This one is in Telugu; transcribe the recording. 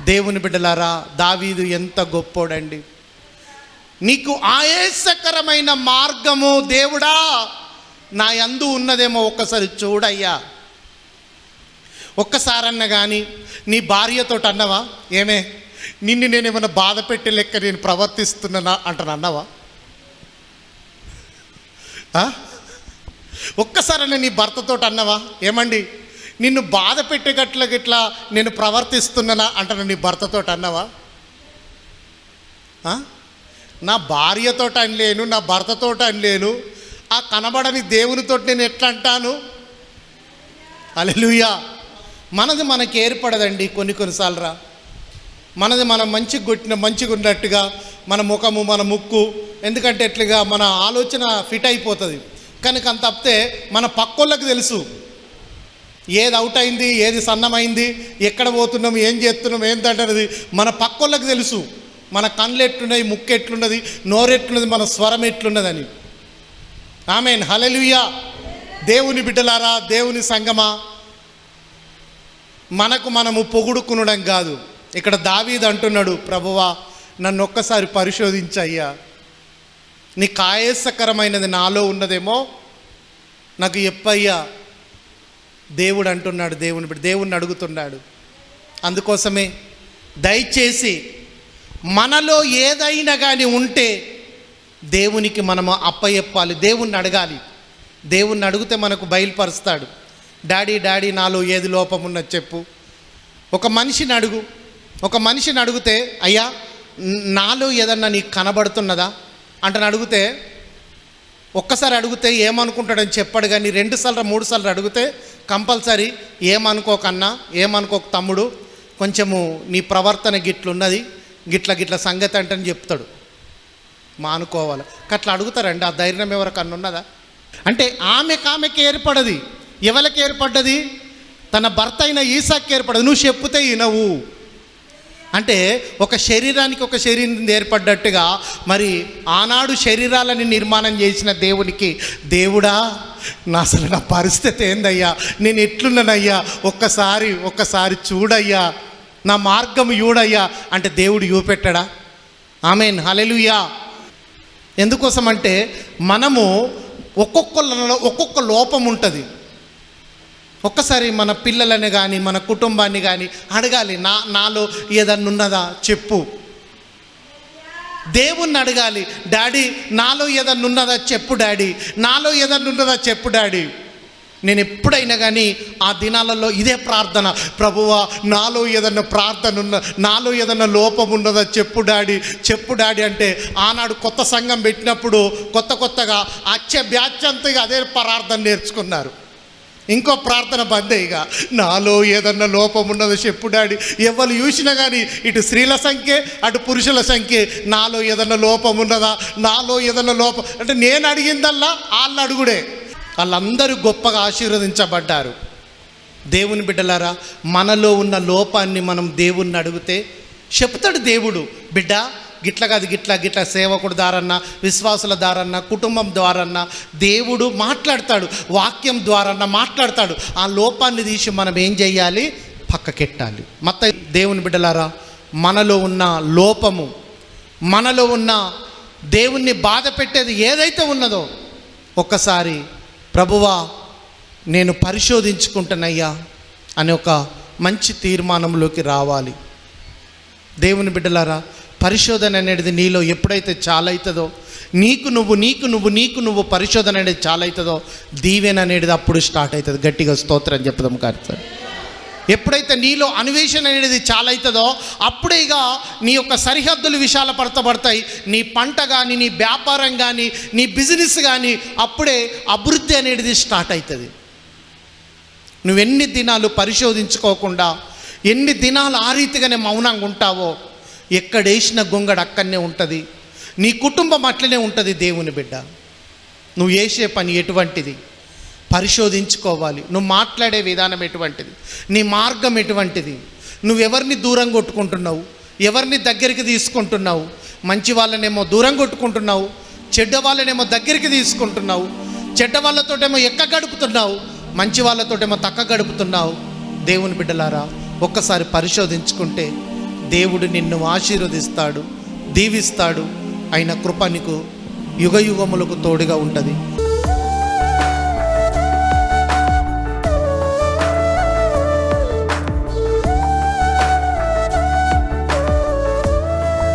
దేవుని బిడ్డలారా దావీదు ఎంత గొప్పోడండి. నీకు ఆయాసకరమైన మార్గము దేవుడా. నా యందు ఉన్నదేమో ఒక్కసారి చూడయ్యా. ఒక్కసారన్న కానీ నీ భార్యతో అన్నవా? ఏమే? నిన్ను నేను ఏమైనా బాధ పెట్టే లెక్క నేను ప్రవర్తిస్తున్నానా అంటాను అన్నవా? ఒక్కసారన్న నీ భర్తతో అన్నవా? ఏమండి? నిన్ను బాధ పెట్టేటట్ల గిట్లా నేను ప్రవర్తిస్తున్నానా అంటాను నీ భర్తతో అన్నావా? నా భార్యతో అనలేను నా భర్తతో అనలేను ఆ కనబడని దేవునితో నేను ఎట్లా అంటాను? అలెలుయా మనది మనకి ఏర్పడదండి కొన్ని కొన్నిసార్లు రా. మనది మనం మంచిగా కొట్టిన మంచిగా ఉన్నట్టుగా మన ముఖము మన ముక్కు ఎందుకంటే ఎట్లుగా మన ఆలోచన ఫిట్ అయిపోతుంది. కనుక అంత తప్పితే మన పక్కోళ్ళకి తెలుసు. ఏది అవుట్ అయింది ఏది సన్నమైంది ఎక్కడ పోతున్నాం ఏం చేస్తున్నాం ఏంటంటున్నది మన పక్కోళ్ళకి తెలుసు. మన కళ్ళు ఎట్లున్నది ముక్కు ఎట్లున్నది నోరెట్లున్నది మన స్వరం ఎట్లున్నదని. ఆమె హలెలుయా దేవుని బిడ్డలారా దేవుని సంగమా. మనకు మనము పొగుడుకునడం కాదు. ఇక్కడ దావీద్ అంటున్నాడు ప్రభువా నన్ను ఒక్కసారి పరిశోధించయ్యా నీ కాయసకరమైనది నాలో ఉన్నదేమో నాకు ఎప్పయ్యా దేవుడు అంటున్నాడు దేవుని బిడ్డ దేవుణ్ణి అడుగుతున్నాడు. అందుకోసమే దయచేసి మనలో ఏదైనా కానీ ఉంటే దేవునికి మనము అప్పయెప్పాలి దేవుణ్ణి అడగాలి. దేవుణ్ణి అడిగితే మనకు బయలుపరుస్తాడు. డాడీ డాడీ నాలో ఏది లోపం ఉన్నది చెప్పు. ఒక మనిషిని అడుగు. ఒక మనిషిని అడిగితే అయ్యా నాలో ఏదన్నా నీకు కనబడుతున్నదా? అంటని అడిగితే ఒక్కసారి అడిగితే ఏమనుకుంటాడని చెప్పాడు కానీ రెండు సార్లు మూడు సార్లు అడిగితే కంపల్సరీ ఏమనుకోకన్నా ఏమనుకోక తమ్ముడు కొంచెము నీ ప్రవర్తన గిట్లున్నది గిట్ల గిట్ల సంగతి అంటని చెప్తాడు. మానుకోవాలి అట్లా అడుగుతారండి ఆ ధైర్యం ఎవరికన్నా ఉన్నదా? అంటే ఆమెకు ఆమెకి ఏర్పడది ఎవరికి ఏర్పడ్డది? తన భర్త అయిన ఈసాకి ఏర్పడదు. నువ్వు చెప్పుతే వినవు అంటే ఒక శరీరానికి ఒక శరీరం ఏర్పడ్డట్టుగా మరి ఆనాడు శరీరాలని నిర్మాణం చేసిన దేవునికి దేవుడా నా అసలు నా పరిస్థితి ఏందయ్యా? నేను ఎట్లున్నానయ్యా? ఒక్కసారి ఒక్కసారి చూడయ్యా. నా మార్గం చూడయ్యా. అంటే దేవుడు చూపెట్టడా? ఆమెన్. హలెలుయా ఎందుకోసం అంటే మనము ఒక్కొక్కళ్ళలో ఒక్కొక్క లోపం ఉంటుంది. ఒక్కసారి మన పిల్లలని కానీ మన కుటుంబాన్ని కానీ అడగాలి. నా నాలో ఏదన్నా ఉన్నదా? చెప్పు. దేవుణ్ణి అడగాలి. డాడీ నాలో ఏదన్నా ఉన్నదా చెప్పు డాడీ. నాలో ఏదన్నా ఉన్నదా చెప్పు డాడీ. నేను ఎప్పుడైనా కానీ ఆ దినాలలో ఇదే ప్రార్థన. ప్రభువా నాలో ఏదన్నా ప్రార్థన ఉన్న నాలో ఏదన్నా లోపం ఉన్నదా చెప్పు డాడీ. చెప్పు డాడీ అంటే ఆనాడు కొత్త సంఘం పెట్టినప్పుడు కొత్త కొత్తగా అచ్చే బ్యాచ్ అంతగా అదే ప్రార్థన నేర్చుకున్నారు. ఇంకో ప్రార్థన బందే ఇక నాలో ఏదన్నా లోపం ఉన్నదో చెప్పు డాడీ. ఎవరు చూసినా కానీ ఇటు స్త్రీల సంఖ్య అటు పురుషుల సంఖ్య. నాలో ఏదన్నా లోపం ఉన్నదా? నాలో ఏదన్నా లోపం అంటే నేను అడిగిందల్లా వాళ్ళు అడుగుడే. వాళ్ళందరూ గొప్పగా ఆశీర్వదించబడ్డారు. దేవుని బిడ్డలారా మనలో ఉన్న లోపాన్ని మనం దేవుణ్ణి అడిగితే చెప్తాడు దేవుడు. బిడ్డ గిట్ల కాదు గిట్ల గిట్ల సేవకుడు దారన్నా విశ్వాసుల దారన్నా కుటుంబం ద్వారన్నా దేవుడు మాట్లాడతాడు వాక్యం ద్వారన్నా మాట్లాడతాడు. ఆ లోపాన్ని తీసి మనం ఏం చేయాలి? పక్కకెట్టాలి. మత దేవుని బిడ్డలారా మనలో ఉన్న లోపము మనలో ఉన్న దేవుణ్ణి బాధ పెట్టేది ఏదైతే ఉన్నదో ఒక్కసారి ప్రభువా నేను పరిశోధించుకుంటానయ్యా అనే ఒక మంచి తీర్మానంలోకి రావాలి. దేవుని బిడ్డలారా పరిశోధన అనేది నీలో ఎప్పుడైతే చాలవుతుందో నీకు నువ్వు నీకు నువ్వు నీకు నువ్వు పరిశోధన అనేది చాలవుతుందో దీవెన అనేది అప్పుడు స్టార్ట్ అవుతుంది గట్టిగా స్తోత్రం చెప్పదాం కాదు ఎప్పుడైతే నీలో అన్వేషణ అనేది చాలవుతుందో అప్పుడే ఇక నీ యొక్క సరిహద్దులు విశాల పడతబడతాయి నీ పంట కానీ నీ వ్యాపారం కానీ నీ బిజినెస్ కానీ అప్పుడే అభివృద్ధి అనేది స్టార్ట్ అవుతుంది నువ్వెన్ని దినాలు పరిశోధించుకోకుండా ఎన్ని దినాలు ఆ రీతిగానే మౌనంగా ఉంటావో ఎక్కడేసిన గొంగడు అక్కడనే ఉంటుంది. నీ కుటుంబం అట్లనే ఉంటుంది దేవుని బిడ్డ. నువ్వు చేసే పని ఎటువంటిది? పరిశోధించుకోవాలి. నువ్వు మాట్లాడే విధానం ఎటువంటిది? నీ మార్గం ఎటువంటిది? నువ్వు ఎవరిని దూరం కొట్టుకుంటున్నావు? ఎవరిని దగ్గరికి తీసుకుంటున్నావు? మంచి వాళ్ళనేమో దూరం కొట్టుకుంటున్నావు? చెడ్డ వాళ్ళనేమో దగ్గరికి తీసుకుంటున్నావు? చెడ్డ వాళ్ళతోటేమో ఎక్క గడుపుతున్నావు? మంచి వాళ్ళతోటేమో తక్క గడుపుతున్నావు? దేవుని బిడ్డలారా ఒక్కసారి పరిశోధించుకుంటే దేవుడు నిన్ను ఆశీర్వదిస్తాడు దీవిస్తాడు. ఆయన కృప నీకు యుగ యుగములకు తోడుగా ఉంటుంది.